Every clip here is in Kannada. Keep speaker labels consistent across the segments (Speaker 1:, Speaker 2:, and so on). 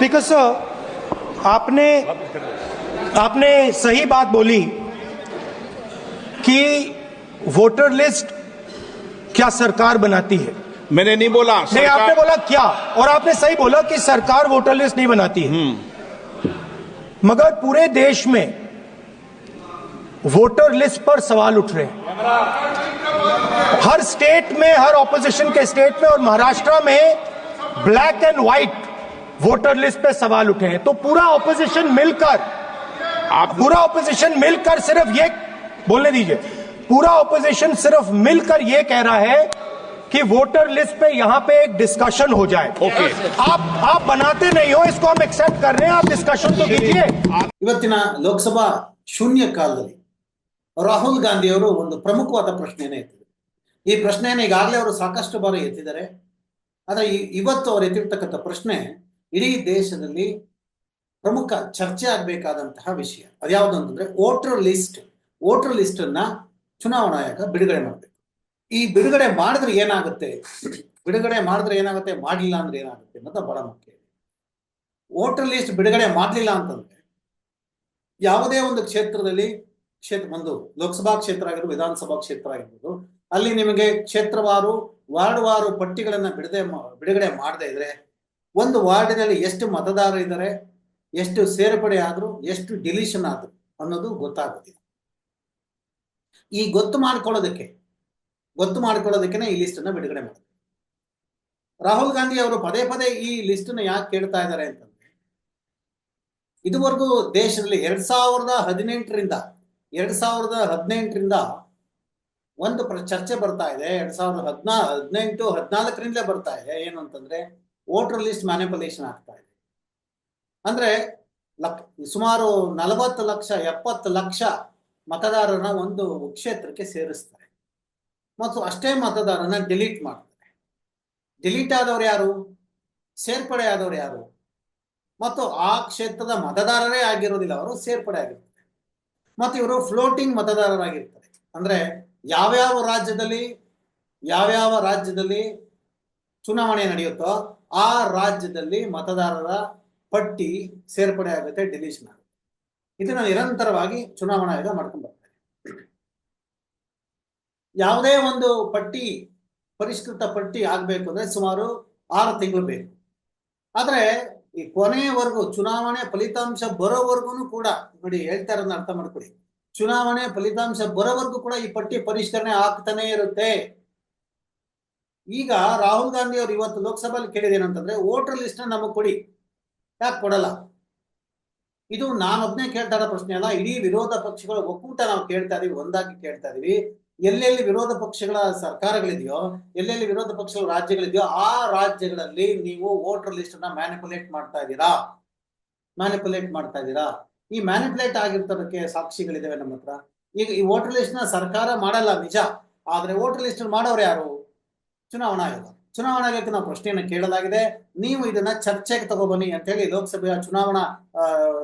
Speaker 1: बिकॉज़ सर आपने आपने सही बात बोली कि वोटर लिस्ट क्या सरकार बनाती है।
Speaker 2: मैंने नहीं बोला सरकार...
Speaker 1: नहीं आपने बोला क्या? और आपने सही बोला कि सरकार वोटर लिस्ट नहीं बनाती है। मगर पूरे देश में वोटर लिस्ट पर सवाल उठ रहे हैं। हर स्टेट में हर ऑपोजिशन के स्टेट में और महाराष्ट्र में black and white voter list पे सवाल उठे हैं तो पूरा ऑपोजिशन मिलकर
Speaker 2: आप
Speaker 1: पूरा ऑपोजिशन मिलकर सिर्फ ये बोलने दीजिए पूरा ऑपोजिशन सिर्फ मिलकर ये कह रहा है कि वोटर लिस्ट पे यहां पे एक डिस्कशन हो जाए
Speaker 2: ओके।
Speaker 1: आप आप बनाते नहीं हो इसको हम एक्सेप्ट कर रहे हैं आप डिस्कशन तो कीजिए
Speaker 3: ಇವತ್ತಿನ ಲೋಕಸಭಾ ಶೂನ್ಯ ಕಾಲದಲ್ಲಿ ರಾಹುಲ್ ಗಾಂಧಿ ಅವರು ಒಂದು ಪ್ರಮುಖವಾದ ಪ್ರಶ್ನೆಯನ್ನ ಎತ್ತಿದರು ಈ ಪ್ರಶ್ನೆಯನ್ನು ಈಗಾಗಲೇ ಅವರು ಸಾಕಷ್ಟು ಬಾರಿ ಎತ್ತಿದ್ದಾರೆ ಆದ್ರೆ ಈ- ಇವತ್ತು ಅವರು ಎತ್ತಿರ್ತಕ್ಕಂಥ ಪ್ರಶ್ನೆ ಇಡೀ ದೇಶದಲ್ಲಿ ಪ್ರಮುಖ ಚರ್ಚೆ ಆಗಬೇಕಾದಂತಹ ವಿಷಯ. ಅದ್ಯಾವುದು ಅಂತಂದ್ರೆ ವೋಟರ್ ಲಿಸ್ಟ್ ವೋಟರ್ ಲಿಸ್ಟ್ ಅನ್ನ ಚುನಾವಣಾ ಆಯೋಗ ಬಿಡುಗಡೆ ಮಾಡಬೇಕು. ಈ ಬಿಡುಗಡೆ ಮಾಡಿದ್ರೆ ಏನಾಗುತ್ತೆ? ಬಿಡುಗಡೆ ಮಾಡಿದ್ರೆ ಏನಾಗುತ್ತೆ? ಮಾಡಲಿಲ್ಲ ಅಂದ್ರೆ ಏನಾಗುತ್ತೆ ಅನ್ನೋದು ಬಹಳ ಮುಖ್ಯ. ವೋಟರ್ ಲಿಸ್ಟ್ ಬಿಡುಗಡೆ ಮಾಡಲಿಲ್ಲ ಅಂತಂದ್ರೆ ಯಾವುದೇ ಒಂದು ಕ್ಷೇತ್ರದಲ್ಲಿ ಕ್ಷೇತ್ರ, ಒಂದು ಲೋಕಸಭಾ ಕ್ಷೇತ್ರ ಆಗಿರ್ಬೋದು, ವಿಧಾನಸಭಾ ಕ್ಷೇತ್ರ ಆಗಿರ್ಬೋದು, ಅಲ್ಲಿ ನಿಮಗೆ ಕ್ಷೇತ್ರವಾರು ವಾರ್ಡ್ ವಾರು ಪಟ್ಟಿಗಳನ್ನ ಬಿಡದೆ ಬಿಡುಗಡೆ ಮಾಡದೇ ಇದ್ರೆ ಒಂದು ವಾರ್ಡಿನಲ್ಲಿ ಎಷ್ಟು ಮತದಾರರು ಇದ್ದಾರೆ, ಎಷ್ಟು ಸೇರ್ಪಡೆ ಆದ್ರು, ಎಷ್ಟು ಡಿಲೀಷನ್ ಆದ್ರು ಅನ್ನೋದು ಗೊತ್ತಾಗುತ್ತಿಲ್ಲ ಈ ಗೊತ್ತು ಮಾಡ್ಕೊಳ್ಳೋದಕ್ಕೆ ಗೊತ್ತು ಮಾಡ್ಕೊಳ್ಳೋದಕ್ಕೆ ಈ ಲಿಸ್ಟ್ ಅನ್ನ ಬಿಡುಗಡೆ ಮಾಡಿದ್ರು ರಾಹುಲ್ ಗಾಂಧಿ ಅವರು ಪದೇ ಪದೇ ಈ ಲಿಸ್ಟ್ನ ಯಾಕೆ ಕೇಳ್ತಾ ಇದ್ದಾರೆ ಅಂತಂದ್ರೆ, ಇದುವರೆಗೂ ದೇಶದಲ್ಲಿ ಎರಡ್ ಸಾವಿರದ ಹದಿನೆಂಟರಿಂದ, ಎರಡ್ ಸಾವಿರದ ಹದಿನೆಂಟರಿಂದ ಒಂದು ಚರ್ಚೆ ಬರ್ತಾ ಇದೆ, ಎರಡ್ ಸಾವಿರದ ಹದಿನಾ, ಹದಿನೆಂಟು, ಹದಿನಾಲ್ಕರಿಂದಲೇ ಬರ್ತಾ ಇದೆ. ಏನು ಅಂತಂದ್ರೆ ವೋಟರ್ ಲಿಸ್ಟ್ ಮ್ಯಾನಿಪುಲೇಷನ್ ಆಗ್ತಾ ಇದೆ. ಅಂದ್ರೆ ಲಕ್, ಸುಮಾರು ನಲವತ್ತು ಲಕ್ಷ, ಎಪ್ಪತ್ತು ಲಕ್ಷ ಮತದಾರರನ್ನ ಒಂದು ಕ್ಷೇತ್ರಕ್ಕೆ ಸೇರಿಸ್ತಾರೆ. ಮತ್ತು ಅಷ್ಟೇ ಮತದಾರನ ಡಿಲೀಟ್ ಮಾಡ್ತಾರೆ. ಡಿಲೀಟ್ ಆದವ್ರು ಯಾರು? ಸೇರ್ಪಡೆ ಆದವ್ರು ಯಾರು? ಮತ್ತು ಆ ಕ್ಷೇತ್ರದ ಮತದಾರರೇ ಆಗಿರೋದಿಲ್ಲ, ಅವರು ಸೇರ್ಪಡೆ ಆಗಿರ್ತಾರೆ. ಮತ್ತು ಇವರು ಫ್ಲೋಟಿಂಗ್ ಮತದಾರರಾಗಿರ್ತಾರೆ. ಅಂದ್ರೆ ಯಾವ್ಯಾವ ರಾಜ್ಯದಲ್ಲಿ ಯಾವ್ಯಾವ ರಾಜ್ಯದಲ್ಲಿ ಚುನಾವಣೆ ನಡೆಯುತ್ತೋ ಆ ರಾಜ್ಯದಲ್ಲಿ ಮತದಾರರ ಪಟ್ಟಿ ಸೇರ್ಪಡೆ ಆಗುತ್ತೆ ಡಿಲೀಷನ್ ಆಗುತ್ತೆ. ಇದನ್ನ ನಿರಂತರವಾಗಿ ಚುನಾವಣಾ ಆಯೋಗ ಮಾಡ್ಕೊಂಡು ಬರ್ತಾರೆ. ಯಾವುದೇ ಒಂದು ಪಟ್ಟಿ, ಪರಿಷ್ಕೃತ ಪಟ್ಟಿ ಆಗ್ಬೇಕು ಅಂದ್ರೆ ಸುಮಾರು ಆರು ತಿಂಗಳು ಬೇಕು. ಆದ್ರೆ ಈ ಕೊನೆಯವರೆಗೂ ಚುನಾವಣೆ ಫಲಿತಾಂಶ ಬರೋವರೆಗೂ ಕೂಡ, ನೋಡಿ ಹೇಳ್ತಾ ಅರ್ಥ ಮಾಡ್ಕೊಳ್ಳಿ. ಚುನಾವಣೆ ಫಲಿತಾಂಶ ಬರೋವರೆಗೂ ಕೂಡ ಈ ಪಟ್ಟಿ ಪರಿಷ್ಕರಣೆ ಆಗ್ತಾನೆ ಇರುತ್ತೆ. ಈಗ ರಾಹುಲ್ ಗಾಂಧಿ ಅವರು ಇವತ್ತು ಲೋಕಸಭೆಯಲ್ಲಿ ಕೇಳಿದೇನಂತಂದ್ರೆ ವೋಟರ್ ಲಿಸ್ಟ್ ನಮಗೆ ಕೊಡಿ. ಯಾಕೆ ಕೊಡಲ್ಲ? ಇದು ನಾನೊಬ್ನೇ ಕೇಳ್ತಾ ಇರೋ ಪ್ರಶ್ನೆ ಅಲ್ಲ, ಇಡೀ ವಿರೋಧ ಪಕ್ಷಗಳ ಒಕ್ಕೂಟ ನಾವು ಕೇಳ್ತಾ ಇದೀವಿ, ಒಂದಾಗಿ ಕೇಳ್ತಾ ಇದೀವಿ. ಎಲ್ಲೆಲ್ಲಿ ವಿರೋಧ ಪಕ್ಷಗಳ ಸರ್ಕಾರಗಳಿದೆಯೋ, ಎಲ್ಲೆಲ್ಲಿ ವಿರೋಧ ಪಕ್ಷಗಳ ರಾಜ್ಯಗಳಿದೆಯೋ, ಆ ರಾಜ್ಯಗಳಲ್ಲಿ ನೀವು ವೋಟರ್ ಲಿಸ್ಟ್ ಅನ್ನ ಮ್ಯಾನಿಪುಲೇಟ್ ಮಾಡ್ತಾ ಇದ್ದೀರಾ? ಮ್ಯಾನಿಪುಲೇಟ್ ಮಾಡ್ತಾ ಇದ್ದೀರಾ? ಈ ಮ್ಯಾನಿಪುಲೇಟ್ ಆಗಿರ್ತದಕ್ಕೆ ಸಾಕ್ಷಿಗಳಿದಾವೆ ನಮ್ಮ ಹತ್ರ. ಈಗ ಈ ವೋಟರ್ ಲಿಸ್ಟ್ನ ಸರ್ಕಾರ ಮಾಡಲ್ಲ, ನಿಜ. ಆದ್ರೆ ವೋಟರ್ ಲಿಸ್ಟ್ ಮಾಡೋರು ಯಾರು? ಚುನಾವಣಾ ಆಯೋಗ. ಚುನಾವಣಾ ಆಯೋಗಕ್ಕೆ ನಾವು ಪ್ರಶ್ನೆಯನ್ನು ಕೇಳಲಾಗಿದೆ. ನೀವು ಇದನ್ನ ಚರ್ಚೆಗೆ ತಗೋಬನ್ನಿ ಅಂತ ಹೇಳಿ ಲೋಕಸಭೆಯ ಚುನಾವಣಾ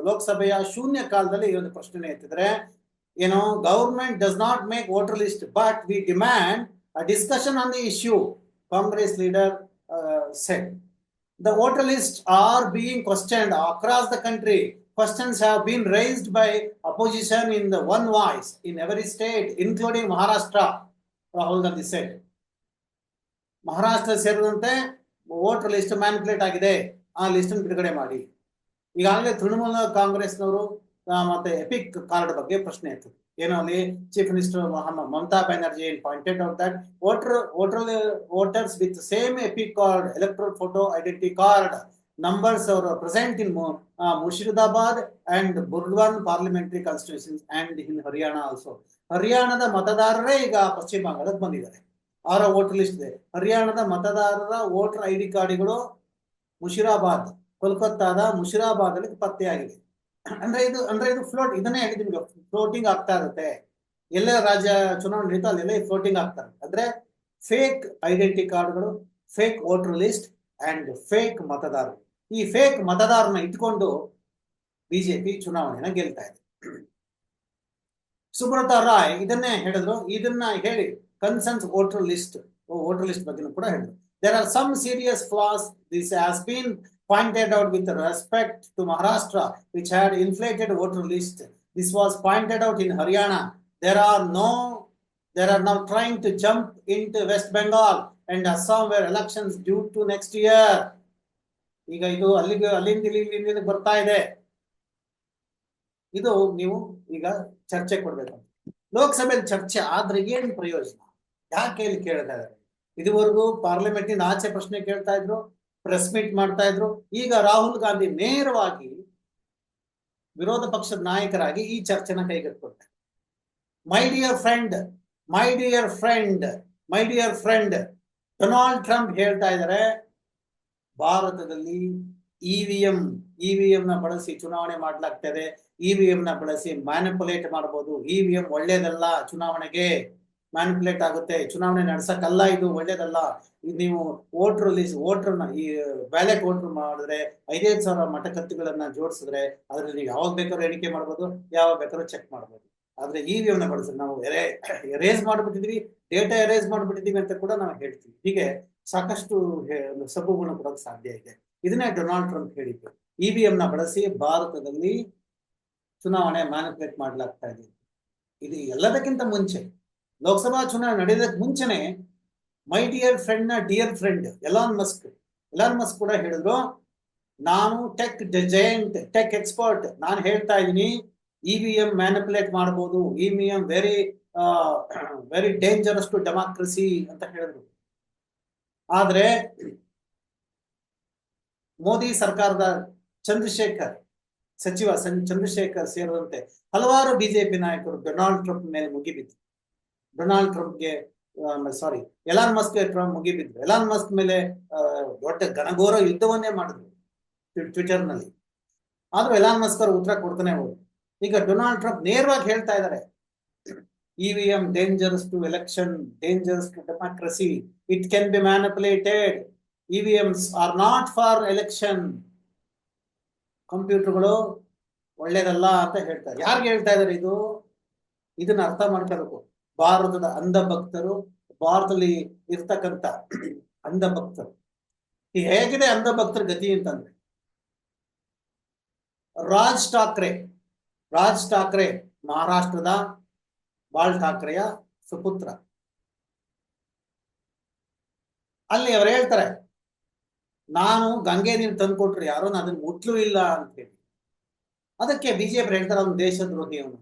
Speaker 3: ಲೋಕಸಭೆಯ ಶೂನ್ಯ ಕಾಲದಲ್ಲಿ ಈ ಒಂದು ಪ್ರಶ್ನೆ ಎತ್ತಿದ್ರೆ ಏನು government does not make voter list but we demand a discussion on the issue Congress leader said the voter list are being question across the country questions have been raised by opposition in the one voice in every state including Maharashtra Rahul Gandhi said Maharashtra ಸೇರಿದಂತೆ ವೋಟರ್ ಲಿಸ್ಟ್ ಮ್ಯಾನಿಪುಲೇಟ್ ಆಗಿದೆ. ಆ ಲಿಸ್ಟ್ ಬಿಡುಗಡೆ ಮಾಡಿ. ಈಗಾಗಲೇ ತೃಣಮೂಲ ಕಾಂಗ್ರೆಸ್ನವರು ಮತ್ತೆ ಎಪಿಕ್ ಕಾರ್ಡ್ ಬಗ್ಗೆ ಪ್ರಶ್ನೆ ಇತ್ತು. ಏನೋ ಅಲ್ಲಿ ಚೀಫ್ ಮಿನಿಸ್ಟರ್ ಮಮತಾ ಬ್ಯಾನರ್ಜಿ ಏನ್ pointed out that voter voter voters with same EPIC card, electoral photo identity card, numbers ಅವರು present in Murshidabad and Burdwan parliamentary constitution and in Haryana also. ಹರಿಯಾಣದ ಮತದಾರರೇ ಈಗ ಪಶ್ಚಿಮ ಬಂಗಾಳಕ್ಕೆ ಬಂದಿದ್ದಾರೆ. ಅವರ ವೋಟರ್ ಲಿಸ್ಟ್ ಇದೆ. ಹರಿಯಾಣದ ಮತದಾರರ ವೋಟರ್ ಐ ಡಿ ಕಾರ್ಡ್ಗಳು ಮುಷಿರಾಬಾದ್ ಕೋಲ್ಕತ್ತಾದ ಮುಷಿರಾಬಾದ್ ಅಲ್ಲಿ ಪತ್ತೆಯಾಗಿದೆ ಅಂದ್ರೆ ಇದು ಅಂದ್ರೆ ಇದು ಫ್ಲೋಟ್ ಇದನ್ನೇ ಆಗಿದೆ ನಿಮ್ಗೆ ಫ್ಲೋಟಿಂಗ್ ಆಗ್ತಾ ಇರುತ್ತೆ. ಎಲ್ಲ ರಾಜ್ಯ ಚುನಾವಣೆ ನಡೀತಾ ಅಲ್ಲೆಲ್ಲ ಫ್ಲೋಟಿಂಗ್ ಆಗ್ತಾರೆ ಅಂದ್ರೆ ಫೇಕ್ ಐಡೆಂಟಿ ಕಾರ್ಡ್ಗಳು fake voter list and fake ಮತದಾರರು ಈ ಫೇಕ್ ಮತದಾರನ ಇಟ್ಕೊಂಡು ಬಿಜೆಪಿ ಚುನಾವಣೆಯನ್ನ ಗೆಲ್ತಾ ಇದೆ. ಸುಬ್ರತಾ ರಾಯ್ ಇದನ್ನೇ ಹೇಳಿದ್ರು. ಇದನ್ನ ಹೇಳಿ concerns voter list voter list ಬಗ್ಗೆ ಕೂಡ ಹೇಳಿದ್ರು there are some serious flaws this has been pointed out with respect to Maharashtra, which had inflated voter list. This was pointed out in Haryana. There are no, there are now trying to jump into West Bengal and Assam where elections due to next year. ಈಗ ಇದು ಅಲ್ಲಿಗೆ ಅಲ್ಲಿಂದ ಇಲ್ಲಿ ಇಲ್ಲಿಂದ ಬರ್ತಾ ಇದೆ ಇದು ನೀವು ಈಗ ಚರ್ಚೆ ಕೊಡ್ಬೇಕು ಲೋಕಸಭೆಯಲ್ಲಿ ಚರ್ಚೆ ಆದ್ರೆ ಏನ್ ಪ್ರಯೋಜನ ಯಾಕೆ ಇಲ್ಲಿ ಕೇಳ್ತಾ ಇದ್ದಾರೆ? ಇದುವರೆಗೂ ಪಾರ್ಲಿಮೆಂಟ್ನಿಂದ ಆಚೆ ಪ್ರಶ್ನೆ ಕೇಳ್ತಾ ಇದ್ರು ಪ್ರೆಸ್ ಮೀಟ್ ಮಾಡ್ತಾ ಇದ್ರು. ಈಗ ರಾಹುಲ್ ಗಾಂಧಿ ನೇರವಾಗಿ ವಿರೋಧ ಪಕ್ಷದ ನಾಯಕರಾಗಿ ಈ ಚರ್ಚೆನ ಕೈಗೆತ್ತಿಕೊಳ್ತಾರೆ. My dear friend my dear friend my dear friend Donald Trump ಹೇಳ್ತಾ ಇದ್ದಾರೆ, ಭಾರತದಲ್ಲಿ ಇವಿಎಂ ಇವಿಎಂ ನ ಬಳಸಿ ಚುನಾವಣೆ ಮಾಡಲಾಗ್ತದೆ. ಇವಿಎಂ ನ ಬಳಸಿ ಮ್ಯಾನಿಪುಲೇಟ್ ಮಾಡಬಹುದು ಇವಿಎಂ ಒಳ್ಳೇದಲ್ಲ ಚುನಾವಣೆಗೆ. ಮ್ಯಾನಿಪುಲೇಟ್ ಆಗುತ್ತೆ, ಚುನಾವಣೆ ನಡ್ಸಕ್ಕಲ್ಲ, ಇದು ಒಳ್ಳೇದಲ್ಲ. ನೀವು ವೋಟ್ರ್ ಲಿಸ್ಟ್ ವೋಟರ್ನ ಈ ಬ್ಯಾಲೆಟ್ ವೋಟ್ರ್ ಮಾಡಿದ್ರೆ, ಐದೈದು ಸಾವಿರ ಮಠಕತ್ತುಗಳನ್ನ ಜೋಡಿಸಿದ್ರೆ, ಅದ್ರಲ್ಲಿ ನೀವು ಯಾವಾಗ ಬೇಕಾದ್ರೂ ಎಣಿಕೆ ಮಾಡ್ಬೋದು, ಯಾವಾಗ ಬೇಕಾದ್ರೂ ಚೆಕ್ ಮಾಡ್ಬೋದು. ಆದ್ರೆ ಈ ನ ಬಳಸಿ ನಾವು ಎರೆ ಎರೇಸ್ ಮಾಡ್ಬಿಟ್ಟಿದೀವಿ ಡೇಟಾ ಎರೇಸ್ ಮಾಡ್ಬಿಟ್ಟಿದೀವಿ ಅಂತ ಕೂಡ ನಾವು ಹೇಳ್ತೀವಿ. ಹೀಗೆ ಸಾಕಷ್ಟು ಸಬ್ಬುಗುಣ ಕೊಡೋಕೆ ಸಾಧ್ಯ ಇದೆ. ಇದನ್ನೇ ಡೊನಾಲ್ಡ್ ಟ್ರಂಪ್ ಹೇಳಿದ್ದು. ಇವಿಎಂ ನ ಬಳಸಿ ಭಾರತದಲ್ಲಿ ಚುನಾವಣೆ ಮ್ಯಾನಿಪುಲೇಟ್ ಮಾಡ್ಲಾಗ್ತಾ ಇದೆ. ಇದು ಎಲ್ಲದಕ್ಕಿಂತ ಮುಂಚೆ. ಲೋಕಸಭಾ ಚುನಾವಣೆ ನಡೆಯೋದಕ್ಕೆ ಮುಂಚೆನೆ my dear ಫ್ರೆಂಡ್ನ dear friend Elon Musk Elon Musk ಕೂಡ ಹೇಳಿದ್ರು, ನಾನು ಟೆಕ್ ಜೈಂಟ್ ಟೆಕ್ ಎಕ್ಸ್ಪರ್ಟ್, ನಾನು ಹೇಳ್ತಾ ಇದ್ದೀನಿ, ಇವಿಎಂ ಮ್ಯಾನಿಪುಲೇಟ್ ಮಾಡಬಹುದು EVM very very dangerous to democracy ಅಂತ ಹೇಳಿದ್ರು. ಆದ್ರೆ ಮೋದಿ ಸರ್ಕಾರದ ಚಂದ್ರಶೇಖರ್, ಸಚಿವ ಚಂದ್ರಶೇಖರ್ ಸೇರಿದಂತೆ ಹಲವಾರು ಬಿಜೆಪಿ ನಾಯಕರು ಡೊನಾಲ್ಡ್ ಟ್ರಂಪ್ ಮೇಲೆ ಮುಗಿಬಿದ್ರು. ಡೊನಾಲ್ಡ್ ಟ್ರಂಪ್ಗೆ ಸಾರಿ ಎಲಾನ್ ಮಸ್ಕ್ ಟ್ರಂಪ್ ಮುಗಿಬಿದ್ರು ಎಲಾನ್ ಮಸ್ಕ್ ಮೇಲೆ ದೊಡ್ಡ ಘನಘೋರ ಯುದ್ಧವನ್ನೇ ಮಾಡಿದ್ರು ಟ್ವಿಟರ್ನಲ್ಲಿ ಆದ್ರೂ ಎಲಾನ್ ಮಸ್ಕ್ ಅವರು ಉತ್ತರ ಕೊಡ್ತಾನೆ ಹೋದ್ರು. ಈಗ ಡೊನಾಲ್ಡ್ ಟ್ರಂಪ್ ನೇರವಾಗಿ ಹೇಳ್ತಾ ಇದ್ದಾರೆ M dangerous to election dangerous to democracy it can be manipulated EVMs are not for election ಕಂಪ್ಯೂಟರ್ಗಳು ಒಳ್ಳೇದಲ್ಲ ಅಂತ ಹೇಳ್ತಾರೆ. ಯಾರಿಗೆ ಹೇಳ್ತಾ ಇದ್ದಾರೆ ಇದು? ಇದನ್ನ ಅರ್ಥ ಮಾಡ್ಕೋಬೇಕು. ಭಾರತದ ಅಂಧ ಭಕ್ತರು ಭಾರತದಲ್ಲಿ ಇರ್ತಕ್ಕಂಥ ಅಂಧ ಭಕ್ತರು ಹೇಗಿದೆ ಅಂಧ ಭಕ್ತರ ಗತಿ ಅಂತಂದ್ರೆ, ರಾಜ್ ಠಾಕ್ರೆ ರಾಜ್ ಠಾಕ್ರೆ ಮಹಾರಾಷ್ಟ್ರದ ಬಾಳ್ ಠಾಕ್ರೆಯ ಸುಪುತ್ರ. ಅಲ್ಲಿ ಅವ್ರು ಹೇಳ್ತಾರೆ, ನಾನು ಗಂಗೆ ನೀರು ತಂದ್ಕೊಟ್ರು ಯಾರೋ? ನಾನು ಅದನ್ನ ಮುಟ್ಲು ಇಲ್ಲ ಅಂತ ಹೇಳಿ. ಅದಕ್ಕೆ ಬಿಜೆಪಿ ಹೇಳ್ತಾರೆ, ಅವನು ದೇಶದ್ರೋಹಿ ಅವನು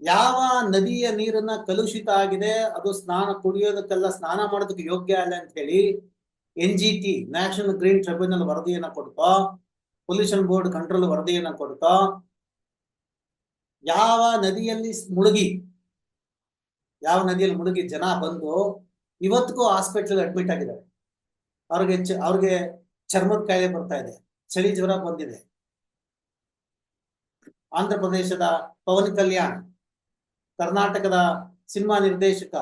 Speaker 3: ಯಾವ ನದಿಯ ನೀರನ್ನ ಕಲುಷಿತ ಆಗಿದೆ, ಅದು ಸ್ನಾನ ಕುಡಿಯೋದಕ್ಕೆಲ್ಲ ಸ್ನಾನ ಮಾಡೋದಕ್ಕೆ ಯೋಗ್ಯ ಅಲ್ಲ ಅಂತ ಹೇಳಿ N G T national green tribunal ವರದಿಯನ್ನ ಕೊಡ್ತೋ ಪೊಲ್ಯೂಷನ್ ಬೋರ್ಡ್ ಕಂಟ್ರೋಲ್ ವರದಿಯನ್ನ ಕೊಡ್ತಾ, ಯಾವ ನದಿಯಲ್ಲಿ ಮುಳುಗಿ, ಯಾವ ನದಿಯಲ್ಲಿ ಮುಳುಗಿ ಜನ ಬಂದು ಇವತ್ತಿಗೂ ಹಾಸ್ಪಿಟಲ್ ಅಡ್ಮಿಟ್ ಆಗಿದ್ದಾರೆ. ಅವ್ರಿಗೆ ಅವ್ರಿಗೆ ಚರ್ಮದ ಕಾಯಿಲೆ ಬರ್ತಾ ಇದೆ, ಚಳಿ ಜ್ವರ ಬಂದಿದೆ. ಆಂಧ್ರ ಪ್ರದೇಶದ ಪವನ್ ಕಲ್ಯಾಣ್ ಕರ್ನಾಟಕದ ಸಿನಿಮಾ ನಿರ್ದೇಶಕ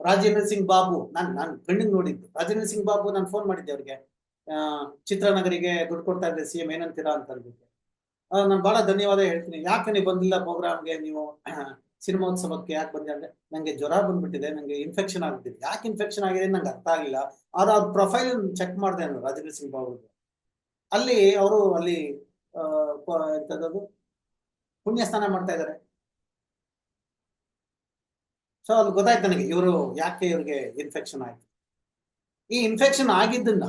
Speaker 3: ರಾಜೇಂದ್ರ ಸಿಂಗ್ ಬಾಬು, ನಾನು ನಾನು ಕಣ್ಣಿಗೆ ನೋಡಿದ್ದು. ರಾಜೇಂದ್ರ ಸಿಂಗ್ ಬಾಬು ನಾನು ಫೋನ್ ಮಾಡಿದ್ದೆ ಅವ್ರಿಗೆ. ಚಿತ್ರನಗರಿಗೆ ದುಡ್ಡು ಕೊಡ್ತಾ ಇದ್ದೆ ಸಿ ಎಂ ಏನಂತೀರಾ ಅಂತ ಅಂದ್ಬಿಟ್ಟು. ನಾನು ಬಹಳ ಧನ್ಯವಾದ ಹೇಳ್ತೀನಿ. ಯಾಕೆ ನೀವು ಬಂದಿಲ್ಲ ಪ್ರೋಗ್ರಾಮ್ಗೆ ನೀವು ಸಿನಿಮೋತ್ಸವಕ್ಕೆ ಯಾಕೆ ಬಂದೆ ಅಂದ್ರೆ ನಂಗೆ ಜ್ವರ ಬಂದ್ಬಿಟ್ಟಿದೆ, ನಂಗೆ ಇನ್ಫೆಕ್ಷನ್ ಆಗ್ಬಿಟ್ಟಿದೆ. ಯಾಕೆ ಇನ್ಫೆಕ್ಷನ್ ಆಗಿದೆ ನಂಗೆ ಅರ್ಥ ಆಗಿಲ್ಲ. ಆದ್ರೆ ಅವ್ರ ಪ್ರೊಫೈಲ್ ಚೆಕ್ ಮಾಡಿದೆ ನಾನು ರಾಜೇಂದ್ರ ಸಿಂಗ್ ಬಾಬು ಅಲ್ಲಿ ಅವರು ಅಲ್ಲಿ ಎಂತದದು ಪುಣ್ಯ ಸ್ನಾನ ಮಾಡ್ತಾ ಇದ್ದಾರೆ ಸೊ ಅಲ್ಲಿ ಗೊತ್ತಾಯ್ತು ನನಗೆ, ಇವರು ಯಾಕೆ ಇವ್ರಿಗೆ ಇನ್ಫೆಕ್ಷನ್ ಆಯ್ತು. ಈ ಇನ್ಫೆಕ್ಷನ್ ಆಗಿದ್ದನ್ನ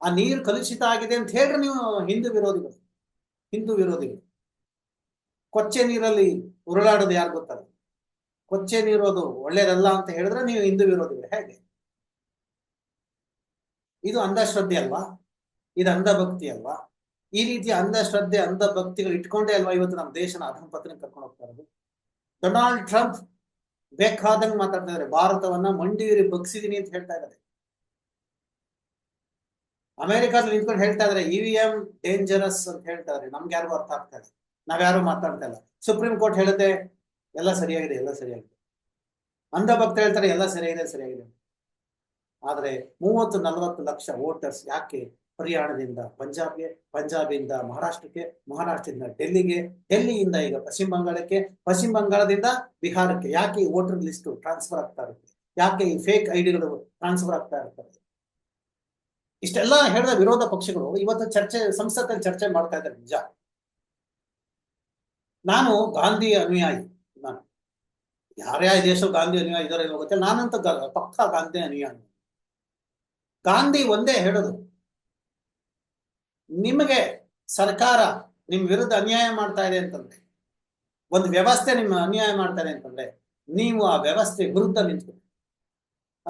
Speaker 3: ಆ ನೀರು ಕಲುಷಿತ ಆಗಿದೆ ಅಂತ ಹೇಳ್ರಿ ನೀವು ಹಿಂದೂ ವಿರೋಧಿಗಳು ಹಿಂದೂ ವಿರೋಧಿಗಳು. ಕೊಚ್ಚೆ ನೀರಲ್ಲಿ ಉರುಳಾಡೋದು ಯಾರು ಗೊತ್ತಲ್ಲ? ಕೊಚ್ಚೆ ನೀರು ಅದು ಒಳ್ಳೇದಲ್ಲ ಅಂತ ಹೇಳಿದ್ರೆ ನೀವು ಹಿಂದೂ ವಿರೋಧಿಗಳು, ಹೇಗೆ? ಇದು ಅಂಧಶ್ರದ್ಧೆ ಅಲ್ವಾ? ಇದು ಅಂಧಭಕ್ತಿ ಅಲ್ವಾ? ಈ ರೀತಿಯ ಅಂಧಶ್ರದ್ಧೆ, ಅಂಧಭಕ್ತಿಗಳು ಇಟ್ಕೊಂಡೇ ಅಲ್ವಾ ಇವತ್ತು ನಮ್ಮ ದೇಶನ ಅಧಂಪತನ ಕರ್ಕೊಂಡು ಹೋಗ್ತಾ ಇರೋದು? ಡೊನಾಲ್ಡ್ ಟ್ರಂಪ್ ಬೇಕಾದಂಗೆ ಮಾತಾಡ್ತಾ ಇದಾರೆ ಭಾರತವನ್ನ ಮಂಡಿಯೂರಿ ಬಗ್ಸಿದೀನಿ ಅಂತ ಹೇಳ್ತಾ ಇದ್ದಾರೆ. ಅಮೆರಿಕಾದಲ್ಲಿ ನಿಂತ್ಕೊಂಡು ಹೇಳ್ತಾ ಇದಾರೆ ಇವಿಎಂ ಡೇಂಜರಸ್ ಅಂತ ಹೇಳ್ತಾ ಇದಾರೆ ನಮ್ಗೆ ಯಾರಿಗೂ ಅರ್ಥ ಆಗ್ತಾ ಇಲ್ಲ. ನಾವ್ಯಾರು ಮಾತಾಡ್ತಾ ಇಲ್ಲ. ಸುಪ್ರೀಂ ಕೋರ್ಟ್ ಹೇಳುತ್ತೆ, ಎಲ್ಲ ಸರಿಯಾಗಿದೆ ಎಲ್ಲ ಸರಿಯಾಗಿದೆ. ಅಂಧ ಭಕ್ತ ಹೇಳ್ತಾರೆ, ಎಲ್ಲ ಸರಿಯಾಗಿದೆ ಸರಿಯಾಗಿದೆ. ಆದ್ರೆ ಮೂವತ್ತು ನಲ್ವತ್ತು ಲಕ್ಷ ವೋಟರ್ಸ್ ಯಾಕೆ ಹರಿಯಾಣದಿಂದ ಪಂಜಾಬ್ಗೆ, ಪಂಜಾಬಿಂದ ಮಹಾರಾಷ್ಟ್ರಕ್ಕೆ, ಮಹಾರಾಷ್ಟ್ರದಿಂದ ಡೆಲ್ಲಿಗೆ, ಡೆಲ್ಲಿಯಿಂದ ಈಗ ಪಶ್ಚಿಮ ಬಂಗಾಳಕ್ಕೆ, ಪಶ್ಚಿಮ ಬಂಗಾಳದಿಂದ ಬಿಹಾರಕ್ಕೆ. ಯಾಕೆ ಈ ವೋಟರ್ ಲಿಸ್ಟ್ ಟ್ರಾನ್ಸ್ಫರ್ ಆಗ್ತಾ ಇರುತ್ತೆ? ಯಾಕೆ ಈ ಫೇಕ್ ಐಡಿಗಳು ಟ್ರಾನ್ಸ್ಫರ್ ಆಗ್ತಾ ಇರ್ತವೆ? ಇಷ್ಟೆಲ್ಲ ಹೇಳಿದ ವಿರೋಧ ಪಕ್ಷಗಳು ಇವತ್ತು ಚರ್ಚೆ ಸಂಸತ್ತಲ್ಲಿ ಚರ್ಚೆ ಮಾಡ್ತಾ ಇದ್ದಾರೆ ನಿಜ. ನಾನು ಗಾಂಧಿ ಅನುಯಾಯಿ, ನಾನು. ಯಾರ್ಯಾರ ದೇಶ ಗಾಂಧಿ ಅನುಯಾಯಿ ಇದಾರೆ ಗೊತ್ತಿಲ್ಲ. ನಾನಂತ ಪಕ್ಕಾ ಗಾಂಧಿ ಅನುಯಾಯಿ. ಗಾಂಧಿ ಒಂದೇ ಹೇಳೋದು. ನಿಮಗೆ ಸರ್ಕಾರ ನಿಮ್ ವಿರುದ್ಧ ಅನ್ಯಾಯ ಮಾಡ್ತಾ ಇದೆ ಅಂತಂದ್ರೆ, ಒಂದು ವ್ಯವಸ್ಥೆ ನಿಮ್ಮ ಅನ್ಯಾಯ ಮಾಡ್ತಾರೆ ಅಂತಂದ್ರೆ, ನೀವು ಆ ವ್ಯವಸ್ಥೆ ವಿರುದ್ಧ ನಿಂತ್ಬೇಕು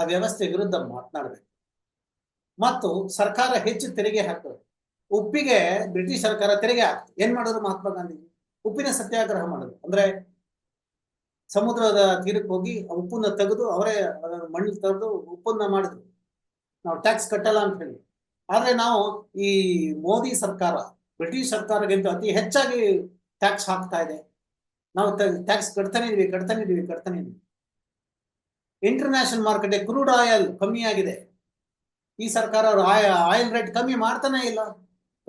Speaker 3: ಆ ವ್ಯವಸ್ಥೆ ವಿರುದ್ಧ ಮಾತನಾಡಬೇಕು. ಮತ್ತು ಸರ್ಕಾರ ಹೆಚ್ಚು ತೆರಿಗೆ ಹಾಕ್ತದೆ. ಉಪ್ಪಿಗೆ ಬ್ರಿಟಿಷ್ ಸರ್ಕಾರ ತೆರಿಗೆ ಹಾಕ್ತದೆ. ಏನ್ ಮಾಡಿದ್ರು ಮಹಾತ್ಮ ಗಾಂಧಿ ಉಪ್ಪಿನ ಸತ್ಯಾಗ್ರಹ ಮಾಡಿದ್ರು. ಅಂದ್ರೆ ಸಮುದ್ರದ ತೀರಕ್ಕೆ ಹೋಗಿ ಉಪ್ಪನ್ನ ತೆಗೆದು ಅವರೇ ಮಣ್ಣು ತೆಗೆದು ಉಪ್ಪನ್ನ ಮಾಡಿದ್ರು. ನಾವು ಟ್ಯಾಕ್ಸ್ ಕಟ್ಟಲ್ಲ ಅಂತ ಹೇಳಿ. ಆದ್ರೆ ನಾವು ಈ ಮೋದಿ ಸರ್ಕಾರ, ಬ್ರಿಟಿಷ್ ಸರ್ಕಾರಕ್ಕಿಂತ ಅತಿ ಹೆಚ್ಚಾಗಿ ಟ್ಯಾಕ್ಸ್ ಹಾಕ್ತಾ ಇದೆ. ನಾವು ಟ್ಯಾಕ್ಸ್ ಕಟ್ತಾನೆ ಇದೀವಿ ಕಟ್ತಾನೆ ಇದೀವಿ ಕಟ್ತಾನೆ ಇದೀವಿ. ಇಂಟರ್ನ್ಯಾಷನಲ್ ಮಾರ್ಕೆಟ್ ಕ್ರೂಡ್ ಆಯಿಲ್ ಕಮ್ಮಿ ಆಗಿದೆ. ಈ ಸರ್ಕಾರ ಆಯಿಲ್ ರೇಟ್ ಕಮ್ಮಿ ಮಾಡ್ತಾನೆ ಇಲ್ಲ.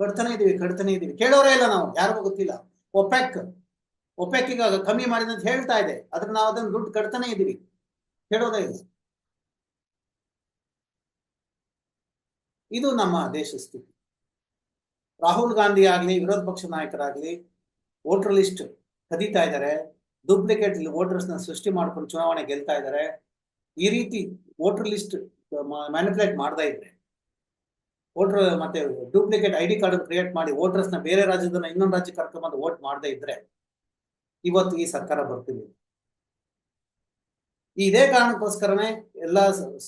Speaker 3: ಕಟ್ತಾನೆ ಇದೀವಿ ಕಟ್ತಾನೆ ಇದೀವಿ. ಕೇಳೋರೇ ಇಲ್ಲ ನಾವು, ಯಾರಿಗೂ ಗೊತ್ತಿಲ್ಲ. ಒಪೆಕ್ ಒಪೆಕ್ ಈಗ ಕಮ್ಮಿ ಮಾಡಿದೆ ಅಂತ ಹೇಳ್ತಾ ಇದೆ. ಆದ್ರೆ ನಾವು ಅದನ್ನ ದುಡ್ಡು ಕಟ್ತಾನೆ ಇದೀವಿ. ಕೇಳೋದೇ ಇಲ್ಲ. ಇದು ನಮ್ಮ ದೇಶ ಸ್ಥಿತಿ. ರಾಹುಲ್ ಗಾಂಧಿ ಆಗಲಿ, ವಿರೋಧ ಪಕ್ಷ ನಾಯಕರಾಗಲಿ ವೋಟರ್ ಲಿಸ್ಟ್ ಕದೀತಾ ಇದ್ದಾರೆ. ಡೂಪ್ಲಿಕೇಟ್ ವೋಟರ್ಸ್ನ ಸೃಷ್ಟಿ ಮಾಡ್ಕೊಂಡು ಚುನಾವಣೆ ಗೆಲ್ತಾ ಇದ್ದಾರೆ. ಈ ರೀತಿ ವೋಟರ್ ಲಿಸ್ಟ್ ಮ್ಯಾನಿಪುಲೇಟ್ ಮಾಡ್ತಾ ಇದ್ರೆ, ವೋಟರ್ ಮತ್ತೆ duplicate I D card create ಮಾಡಿ ವೋಟರ್ಸ್ನ ಬೇರೆ ರಾಜ್ಯದನ್ನ ಇನ್ನೊಂದು ರಾಜ್ಯಕ್ಕೆ ಕರ್ಕೊಂಡ್ಬಂದು ವೋಟ್ ಮಾಡದೇ ಇದ್ರೆ, ಇವತ್ತು ಈ ಸರ್ಕಾರ ಬರ್ತಿದೆ ಇದೇ ಕಾರಣಕ್ಕೋಸ್ಕರನೇ ಎಲ್ಲ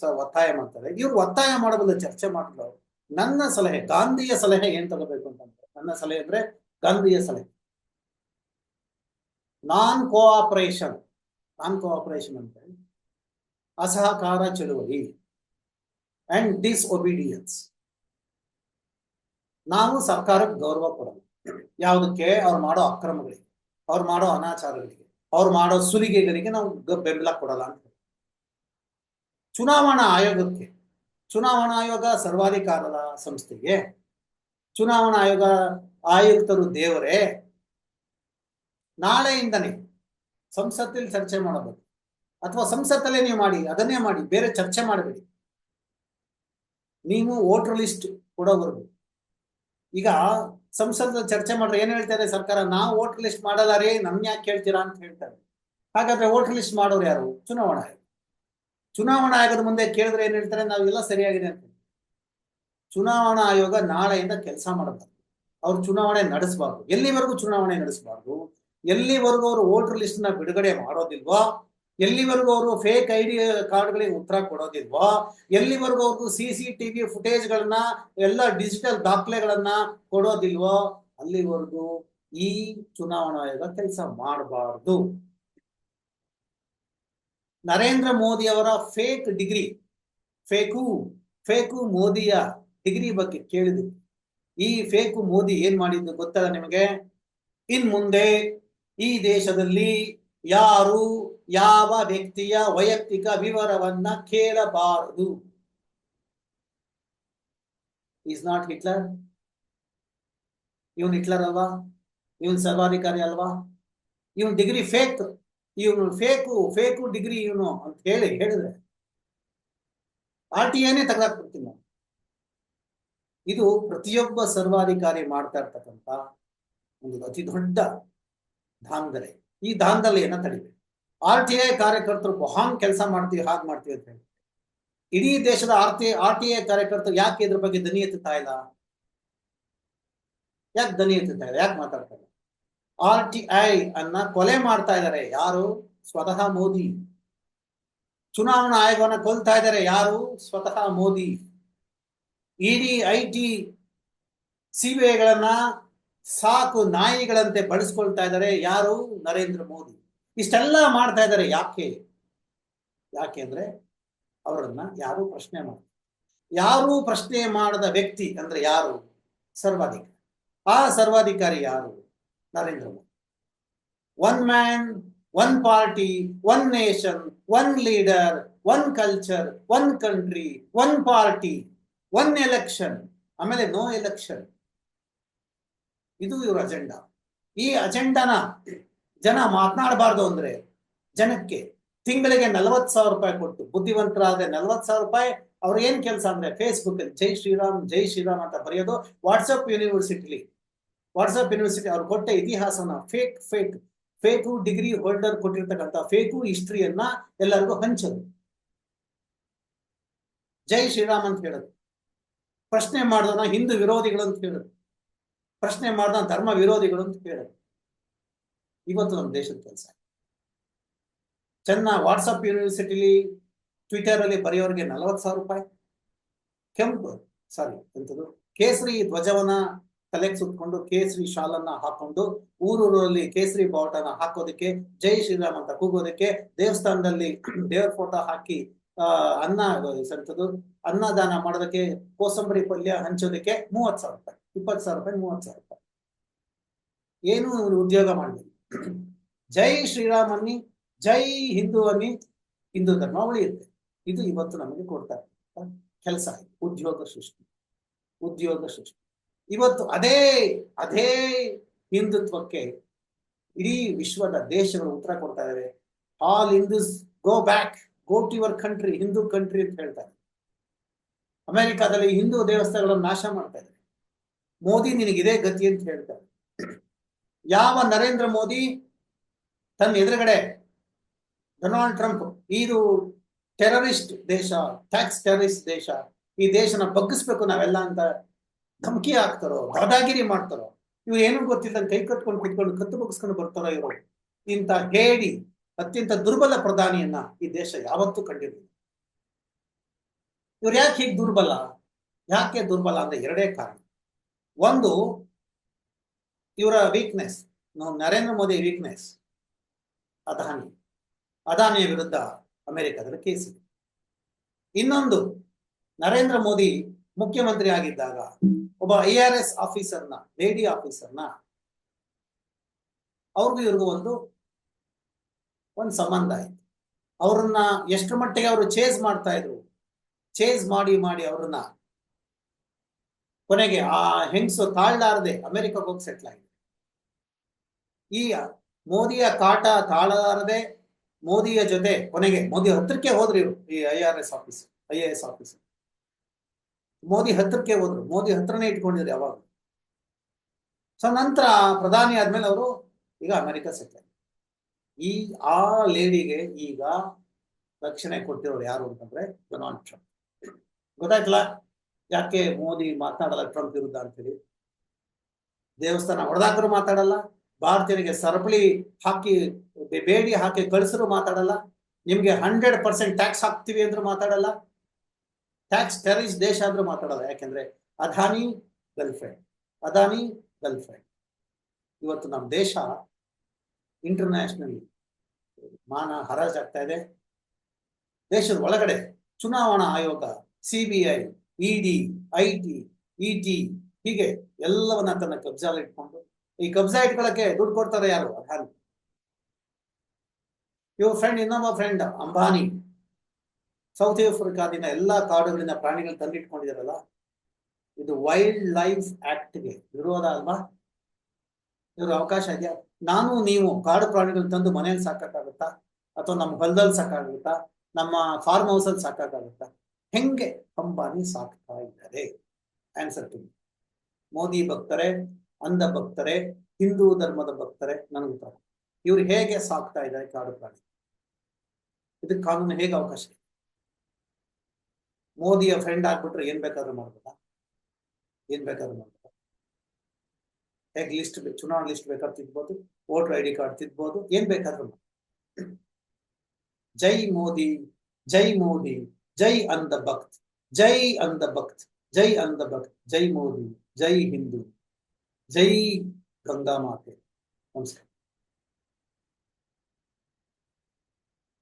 Speaker 3: ಒತ್ತಾಯ ಮಾಡ್ತಾರೆ. ಇವ್ರು ಒತ್ತಾಯ ಮಾಡಬಲ್ಲ, ಚರ್ಚೆ ಮಾಡಲು ನನ್ನ ಸಲಹೆ, ಗಾಂಧಿಯ ಸಲಹೆ ಏನ್ ತಗೋಬೇಕು ಅಂತಂದ್ರೆ, ನನ್ನ ಸಲಹೆ ಅಂದ್ರೆ ಗಾಂಧಿಯ ಸಲಹೆ. ನಾನ್ ಕೋಆಪರೇಷನ್ ನಾನ್ ಕೋಆಪರೇಷನ್ ಅಂದ್ರೆ ಅಸಹಕಾರ ಚಳುವಳಿ ಅಂಡ್ ಡಿಸ್ಒಬಿಡಿಯನ್ಸ್ ನಾವು ಸರ್ಕಾರಕ್ಕೆ ಗೌರವ ಕೊಡೋದು. ಯಾವುದಕ್ಕೆ? ಅವ್ರು ಮಾಡೋ ಅಕ್ರಮಗಳಿಗೆ, ಅವ್ರು ಮಾಡೋ ಅನಾಚಾರಗಳಿಗೆ. ಅವ್ರು ಮಾಡೋ ಸುಲಿಗೆಗಳಿಗೆ ನಾವು ಬೆಂಬಲ ಕೊಡಲ್ಲ ಅಂತ ಚುನಾವಣಾ ಆಯೋಗಕ್ಕೆ, ಚುನಾವಣಾ ಆಯೋಗ ಸರ್ವಾಧಿಕಾರದ ಸಂಸ್ಥೆಗೆ, ಚುನಾವಣಾ ಆಯೋಗ ಆಯುಕ್ತರು ದೇವರೇ ನಾಳೆಯಿಂದನೇ ಸಂಸತ್ತಲ್ಲಿ ಚರ್ಚೆ ಮಾಡಬೇಕು. ಅಥವಾ ಸಂಸತ್ತಲ್ಲೇ ನೀವು ಮಾಡಿ, ಅದನ್ನೇ ಮಾಡಿ, ಬೇರೆ ಚರ್ಚೆ ಮಾಡಬೇಡಿ. ನೀವು ವೋಟರ್ ಲಿಸ್ಟ್ ಕೂಡ ಬರಬೇಕು. ಈಗ ಸಂಸತ್ ಚರ್ಚೆ ಮಾಡ್ರೆ ಏನ್ ಹೇಳ್ತಾರೆ ಸರ್ಕಾರ? ನಾವು ವೋಟರ್ ಲಿಸ್ಟ್ ಮಾಡಲ್ಲ ರೀ ನಮ್ ಯಾಕೆ ಕೇಳ್ತೀರಾ ಅಂತ ಹೇಳ್ತಾರೆ. ಹಾಗಾದ್ರೆ ವೋಟರ್ ಲಿಸ್ಟ್ ಮಾಡೋರು ಯಾರು? ಚುನಾವಣಾ ಆಯೋಗ. ಚುನಾವಣಾ ಆಯೋಗದ ಮುಂದೆ ಕೇಳಿದ್ರೆ ಏನ್ ಹೇಳ್ತಾರೆ? ನಾವೆಲ್ಲ ಸರಿಯಾಗಿದೆ ಅಂತ ಚುನಾವಣಾ ಆಯೋಗ ನಾಳೆಯಿಂದ ಕೆಲಸ ಮಾಡಬಾರ್ದು. ಅವ್ರು ಚುನಾವಣೆ ನಡೆಸಬಾರ್ದು. ಎಲ್ಲಿವರೆಗೂ ಚುನಾವಣೆ ನಡೆಸಬಾರ್ದು? ಎಲ್ಲಿವರೆಗೂ ಅವರು ವೋಟರ್ ಲಿಸ್ಟ್ನ ಬಿಡುಗಡೆ ಮಾಡೋದಿಲ್ವೋ ಎಲ್ಲಿವರೆಗೂ ಅವರು ಫೇಕ್ ಐ ಡಿ ಕಾರ್ಡ್ಗಳಿಗೆ ಉತ್ತರ ಕೊಡೋದಿಲ್ವೋ? ಎಲ್ಲಿವರೆಗೂ ಅವ್ರಿಗೂ ಸಿ ಸಿ ಟಿವಿ ಫುಟೇಜ್ಗಳನ್ನ ಎಲ್ಲ ಡಿಜಿಟಲ್ ದಾಖಲೆಗಳನ್ನ ಕೊಡೋದಿಲ್ವೋ? ಅಲ್ಲಿವರೆಗೂ ಈ ಚುನಾವಣಾ ಆಯೋಗ ಕೆಲಸ ಮಾಡಬಾರ್ದು. ನರೇಂದ್ರ ಮೋದಿ ಅವರ ಫೇಕ್ ಡಿಗ್ರಿ ಫೇಕು ಫೇಕು ಮೋದಿಯ ಡಿಗ್ರಿ ಬಗ್ಗೆ ಕೇಳಿದ್ರು ಈ ಫೇಕು ಮೋದಿ ಏನ್ ಮಾಡಿದ್ದು ಗೊತ್ತಲ್ಲ ನಿಮಗೆ? ಇನ್ ಮುಂದೆ ಈ ದೇಶದಲ್ಲಿ ಯಾರು ಯಾವ ವ್ಯಕ್ತಿಯ ವೈಯಕ್ತಿಕ ವಿವರವನ್ನ ಕೇಳಬಾರದು? ಈಸ್ ನಾಟ್ ಹಿಟ್ಲರ್ ಇವನ್ ಹಿಟ್ಲರ್ ಅಲ್ವಾ? ಇವನ್ ಸರ್ವಾಧಿಕಾರಿ ಅಲ್ವಾ? ಇವನ್ ಡಿಗ್ರಿ ಫೇಕ್, ಇವನು ಫೇಕು ಫೇಕು ಡಿಗ್ರಿ ಇವನು ಅಂತ ಹೇಳಿ ಹೇಳಿದ್ರೆ ಆರ್ ಟಿ ಐನೇ ತೆಗೆದಾಕ್ಬಿಡ್ತೀನಿ ನಾನು. ಇದು ಪ್ರತಿಯೊಬ್ಬ ಸರ್ವಾಧಿಕಾರಿ ಮಾಡ್ತಾ ಇರ್ತಕ್ಕಂಥ ಒಂದು ಅತಿ ದೊಡ್ಡ ದಾಂಧಲೆ ಈ ದಾಂಧಲೆಯನ್ನ ತಡಿಬೇಕು ಆರ್ ಟಿ ಐ ಕಾರ್ಯಕರ್ತರು ಹಾಂಗ್ ಕೆಲಸ ಮಾಡ್ತೀವಿ, ಹಾಗೆ ಮಾಡ್ತೀವಿ ಅಂತ ಹೇಳಿ. ಇಡೀ ದೇಶದ R T R T I ಕಾರ್ಯಕರ್ತರು ಯಾಕೆ ಇದ್ರ ಬಗ್ಗೆ ದನಿ ಎತ್ತುತ್ತಾ ಇಲ್ಲ? ಯಾಕೆ ದನಿ ಎತ್ತುತ್ತಾ ಇಲ್ಲ? ಯಾಕೆ ಮಾತಾಡ್ತಾ ಇಲ್ಲ? ಆರ್ ಟಿ ಐ ಅನ್ನ ಕೊಲೆ ಮಾಡ್ತಾ ಇದ್ದಾರೆ ಯಾರು? ಸ್ವತಃ ಮೋದಿ. ಚುನಾವಣಾ ಆಯೋಗವನ್ನ ಕೊಲ್ತಾ ಇದ್ದಾರೆ ಯಾರು? ಸ್ವತಃ ಮೋದಿ. ಇಡಿ ಐ ಟಿ ಸಿಬಿಐಗಳನ್ನ ಸಾಕು ನಾಯಿಗಳಂತೆ ಬಳಸ್ಕೊಳ್ತಾ ಇದ್ದಾರೆ. ಯಾರು? ನರೇಂದ್ರ ಮೋದಿ. ಇಷ್ಟೆಲ್ಲ ಮಾಡ್ತಾ ಇದ್ದಾರೆ. ಯಾಕೆ? ಯಾಕೆ ಅಂದ್ರೆ ಅವರನ್ನ ಯಾರು ಪ್ರಶ್ನೆ ಮಾಡ, ಯಾರು ಪ್ರಶ್ನೆ ಮಾಡದ ವ್ಯಕ್ತಿ ಅಂದ್ರೆ ಯಾರು? ಸರ್ವಾಧಿಕಾರಿ. ಆ ಸರ್ವಾಧಿಕಾರಿ ಯಾರು? Narendra Modi. One man, one party, one nation, one leader, one culture, one country, one party, one election, ಆಮೇಲೆ ನೋ ಎಲೆಕ್ಷನ್. ಇದು ಇವರ ಅಜೆಂಡಾ ಈ ಅಜೆಂಡಾನ ಜನ ಮಾತನಾಡಬಾರ್ದು ಅಂದ್ರೆ ಜನಕ್ಕೆ ತಿಂಗಳಿಗೆ ನಲವತ್ ಸಾವಿರ ರೂಪಾಯಿ ಕೊಟ್ಟು ಬುದ್ಧಿವಂತರಾದ್ರೆ ನಲವತ್ ಸಾವಿರ ರೂಪಾಯಿ ಅವ್ರ ಏನ್ ಕೆಲಸ ಅಂದ್ರೆ ಫೇಸ್ಬುಕ್ ಅಲ್ಲಿ ಜೈ ಶ್ರೀರಾಮ್ ಜೈ ಶ್ರೀರಾಮ್ ಅಂತ ಬರೆಯೋದು ವಾಟ್ಸಪ್ ಯೂನಿವರ್ಸಿಟಿಲಿ ವಾಟ್ಸಪ್ ಯೂನಿವರ್ಸಿಟಿ ಅವ್ರು ಕೊಟ್ಟ ಇತಿಹಾಸನ fake fake fake degree holder ಕೊಟ್ಟಿರ್ತಕ್ಕಂಥ ಫೇಕು ಹಿಸ್ಟ್ರಿಯನ್ನ ಎಲ್ಲರಿಗೂ ಹಂಚೋದು. ಜೈ ಶ್ರೀರಾಮ್ ಅಂತ ಹೇಳೋದು. ಪ್ರಶ್ನೆ ಮಾಡೋದನ್ನ ಹಿಂದೂ ವಿರೋಧಿಗಳು ಅಂತ ಹೇಳೋದು. ಪ್ರಶ್ನೆ ಮಾಡಿದ ಧರ್ಮ ವಿರೋಧಿಗಳು ಅಂತ ಕೇಳ ಇವತ್ತು ನಮ್ಮ ದೇಶದ ಕೆಲಸ. ಚೆನ್ನ ವಾಟ್ಸಪ್ ಯೂನಿವರ್ಸಿಟಿಲಿ ಟ್ವಿಟರ್ ಅಲ್ಲಿ ಬರೆಯೋರಿಗೆ ನಲವತ್ತು ಸಾವಿರ ರೂಪಾಯಿ. ಕೆಂಪು, ಸಾರಿ, ಎಂತದು? ಕೇಸರಿ ಧ್ವಜವನ್ನ ತಲೆಗೆ ಸುತ್ಕೊಂಡು ಕೇಸರಿ ಶಾಲನ್ನ ಹಾಕೊಂಡು ಊರೂರಲ್ಲಿ ಕೇಸರಿ ಬಾವುಟನ ಹಾಕೋದಕ್ಕೆ, ಜೈ ಶ್ರೀರಾಮ್ ಅಂತ ಕೂಗೋದಕ್ಕೆ ದೇವಸ್ಥಾನದಲ್ಲಿ ದೇವರ ಫೋಟೋ ಹಾಕಿ, ಆ, ಅನ್ನ ಸಂತದ್ದು ಅನ್ನದಾನ ಮಾಡೋದಕ್ಕೆ ಕೋಸಂಬರಿ ಪಲ್ಯ ಹಂಚೋದಕ್ಕೆ ಮೂವತ್ ಸಾವಿರ ರೂಪಾಯಿ. ಇಪ್ಪತ್ತು ಸಾವಿರ ರೂಪಾಯಿ, ಮೂವತ್ತು ಸಾವಿರ ರೂಪಾಯಿ. ಏನು ಉದ್ಯೋಗ ಮಾಡಲಿ ಜೈ ಶ್ರೀರಾಮ್ ಜೈ ಹಿಂದೂ ಅನ್ನಿ, ಹಿಂದೂ ಧರ್ಮ ಉಳಿಯುತ್ತೆ ಇದು ಇವತ್ತು ನಮಗೆ ಕೊಡ್ತಾ ಕೆಲಸ ಉದ್ಯೋಗ ಸೃಷ್ಟಿ. ಉದ್ಯೋಗ ಸೃಷ್ಟಿ. ಇವತ್ತು ಅದೇ ಅದೇ ಹಿಂದುತ್ವಕ್ಕೆ ಇಡೀ ವಿಶ್ವದ ದೇಶಗಳು ಉತ್ತರ ಕೊಡ್ತಾ ಇದ್ದಾರೆ all Hindus go back go to your country Hindu country ಅಂತ ಹೇಳ್ತಾರೆ. ಅಮೆರಿಕಾದಲ್ಲಿ ಹಿಂದೂ ದೇವಸ್ಥಾನಗಳನ್ನು ನಾಶ ಮಾಡ್ತಾ ಇದ್ದಾರೆ ಮೋದಿ ನಿನಗಿದೆ ಗತಿ ಅಂತ ಹೇಳ್ತಾರೆ. ಯಾವ ನರೇಂದ್ರ ಮೋದಿ ತನ್ನ ಎದುರುಗಡೆ ಡೊನಾಲ್ಡ್ ಟ್ರಂಪ್, ಇದು ಟೆರರಿಸ್ಟ್ ದೇಶ ಟ್ಯಾಕ್ಸ್ ಟೆರರಿಸ್ಟ್ ದೇಶ, ಈ ದೇಶನ ಬಗ್ಗಿಸ್ಬೇಕು ನಾವೆಲ್ಲ ಅಂತ ಧಮಕಿ ಹಾಕ್ತಾರೋ, ದಾದಾಗಿರಿ ಮಾಡ್ತಾರೋ, ಇವ್ರು ಏನು ಗೊತ್ತಿಲ್ಲ, ಕೈ ಕಟ್ಕೊಂಡು ಕುತ್ಕೊಂಡು ಕತ್ತು ಬಗ್ಸ್ಕೊಂಡು ಬರ್ತಾರೋ ಇವರು. ಇಂತ ಹೇಳಿ ಅತ್ಯಂತ ದುರ್ಬಲ ಪ್ರಧಾನಿಯನ್ನ ಈ ದೇಶ ಯಾವತ್ತೂ ಕಂಡಿರಲಿಲ್ಲ ಇವ್ರು ಯಾಕೆ ಹೀಗೆ ದುರ್ಬಲ? ಯಾಕೆ ದುರ್ಬಲ ಅಂದ್ರೆ ಎರಡೇ ಕಾರಣ. ಒಂದು ಇವರ ವೀಕ್ನೆಸ್ ನರೇಂದ್ರ ಮೋದಿ ವೀಕ್ನೆಸ್ ಅದಾನಿ. ಅದಾನಿಯ ವಿರುದ್ಧ ಅಮೆರಿಕದಲ್ಲಿ ಕೇಸ್ ಇದೆ. ಇನ್ನೊಂದು, ನರೇಂದ್ರ ಮೋದಿ ಮುಖ್ಯಮಂತ್ರಿ ಆಗಿದ್ದಾಗ, ಒಬ್ಬ ಐ ಆರ್ ಎಸ್ ಆಫೀಸರ್ನ ಲೇಡಿ ಆಫೀಸರ್ನ ಅವ್ರಿಗೂ ಇವ್ರಿಗೂ ಒಂದು ಒಂದು ಸಂಬಂಧ ಆಯ್ತು. ಅವ್ರನ್ನ ಎಷ್ಟು ಮಟ್ಟಿಗೆ ಅವರು ಚೇಸ್ ಮಾಡ್ತಾ ಇದ್ರು ಚೇಸ್ ಮಾಡಿ ಮಾಡಿ ಅವ್ರನ್ನ ಕೊನೆಗೆ ಆ ಹೆಂಗಸು ತಾಳ್ಲಾರದೆ ಅಮೆರಿಕಕ್ಕೆ ಹೋಗಿ ಸೆಟ್ಲ್ ಆಗಿದೆ. ಈ ಮೋದಿಯ ಕಾಟ ತಾಳಲಾರದೆ ಮೋದಿಯ ಜೊತೆ ಕೊನೆಗೆ ಮೋದಿ ಹತ್ರಕ್ಕೆ ಹೋದ್ರು ಇವರು, ಈ I R S office, I A S office. Modi ಹತ್ರಕ್ಕೆ ಹೋದ್ರು, ಮೋದಿ ಹತ್ರನೇ ಇಟ್ಕೊಂಡಿದ್ರು ಯಾವಾಗ ಸೊ ನಂತರ ಪ್ರಧಾನಿ ಆದ್ಮೇಲೆ ಅವರು ಈಗ ಅಮೆರಿಕ ಸೆಟ್ಲ್ ಈ ಆ ಲೇಡಿಗೆ ಈಗ ರಕ್ಷಣೆ ಕೊಟ್ಟಿರೋರು ಯಾರು ಅಂತಂದ್ರೆ ಡೊನಾಲ್ಡ್ ಟ್ರಂಪ್. ಗೊತ್ತಾಯ್ತಲ್ಲ? ಯಾಕೆ ಮೋದಿ ಮಾತನಾಡಲ್ಲ ಟ್ರಂಪ್ ವಿರುದ್ಧ ಅಂತೇಳಿ? ದೇವಸ್ಥಾನ ಹೊಡೆದಾಕರು ಮಾತಾಡಲ್ಲ, ಭಾರತೀಯರಿಗೆ ಸರಪಳಿ ಹಾಕಿ ಬೇಡಿ ಹಾಕಿ ಕಳಿಸರು ಮಾತಾಡಲ್ಲ, ನಿಮ್ಗೆ ಹಂಡ್ರೆಡ್ ಪರ್ಸೆಂಟ್ ಟ್ಯಾಕ್ಸ್ ಹಾಕ್ತಿವಿ ಅಂದ್ರೂ ಮಾತಾಡಲ್ಲ ಟ್ಯಾಕ್ಸ್ ಟೆರರಿಸ್ಟ್ ದೇಶ ಆದ್ರೂ ಮಾತಾಡಲ್ಲ, ಯಾಕೆಂದ್ರೆ ಅದಾನಿ ಗರ್ಲ್ ಅದಾನಿ ಗರ್ಲ್ ಇವತ್ತು ನಮ್ಮ ದೇಶ ಇಂಟರ್ನ್ಯಾಷನಲ್ ಮಾನ ಹರಾಜಾಗ್ತಾ ಇದೆ. ದೇಶದ ಒಳಗಡೆ ಚುನಾವಣಾ ಆಯೋಗ CBI ED I T E T ಹೀಗೆ ಎಲ್ಲವನ್ನ ತನ್ನ ಕಬ್ಜಾಲ ಇಟ್ಕೊಂಡು, ಈ ಕಬ್ಜಾ ಇಟ್ಕೊಳಕ್ಕೆ ದುಡ್ಡು ಕೊಡ್ತಾರೆ ಯಾರು? ಅದಾನಿ ಇವ್ರ ಫ್ರೆಂಡ್ ಇನ್ನೊಬ್ಬ ಫ್ರೆಂಡ್ ಅಂಬಾನಿ. ಸೌತ್ ಆಫ್ರಿಕಾದಿಂದ ಎಲ್ಲಾ ಕಾಡುಗಳಿಂದ ಪ್ರಾಣಿಗಳು ತಂದಿಟ್ಕೊಂಡಿದಾರಲ್ಲ ಇದು ವೈಲ್ಡ್ ಲೈಫ್ ಆಕ್ಟ್ಗೆ ವಿರೋಧ ಅಲ್ವಾ? ಇವ್ರ ಅವಕಾಶ ಇದೆಯಾ? ನಾನು, ನೀವು ಕಾಡು ಪ್ರಾಣಿಗಳನ್ನ ತಂದು ಮನೇಲಿ ಸಾಕಾಗುತ್ತಾ ಅಥವಾ ನಮ್ಮ ಹೊಲದಲ್ಲಿ ಸಾಕಾಗುತ್ತಾ? ನಮ್ಮ ಫಾರ್ಮ್ ಹೌಸ್ ಅಲ್ಲಿ ಸಾಕಾಗುತ್ತಾ ಹೆಂಗೆ ಅಂಬಾನಿ ಸಾಕ್ತಾ ಇದ್ದಾರೆ? ಆನ್ಸರ್ ಟು ಮೋದಿ ಭಕ್ತರೇ, ಅಂಧ ಭಕ್ತರೆ, ಹಿಂದೂ ಧರ್ಮದ ಭಕ್ತರೆ, ನನಗೆ ಇವ್ರು ಹೇಗೆ ಸಾಕ್ತಾ ಇದ್ದಾರೆ ಕಾಡು ಪ್ರಾಣಿ? ಇದಕ್ಕೆ ಕಾನೂನು ಹೇಗೆ ಅವಕಾಶ ಇದೆ? ಮೋದಿಯ ಫ್ರೆಂಡ್ ಆಗ್ಬಿಟ್ರೆ ಏನ್ ಬೇಕಾದ್ರೂ ಮಾಡ್ಬೋದಾ? ಏನ್ ಬೇಕಾದ್ರೂ ಮಾಡ್ಬೋದಾ? ಹೇಗೆ ಲಿಸ್ಟ್ ಚುನಾವಣಾ ಲಿಸ್ಟ್ ಬೇಕಾದ್ರೆ ತಿದ್ಬೋದು ವೋಟರ್ ಐ ಡಿ ಕಾರ್ಡ್ ತಿದ್ಬೋದು, ಏನ್ ಬೇಕಾದ್ರೂ ಜೈ ಮೋದಿ ಜೈ ಮೋದಿ. ಜೈ ಅಂದ ಭಕ್ತ್ ಜೈ ಅಂದ ಭಕ್ತ್ ಜೈ ಅಂದ ಭಕ್ತ್ ಜೈ ಮೋದಿ ಜೈ ಹಿಂದೂ ಜೈ ಗಂಗಾ ಮಾತೆ ನಮಸ್ಕಾರ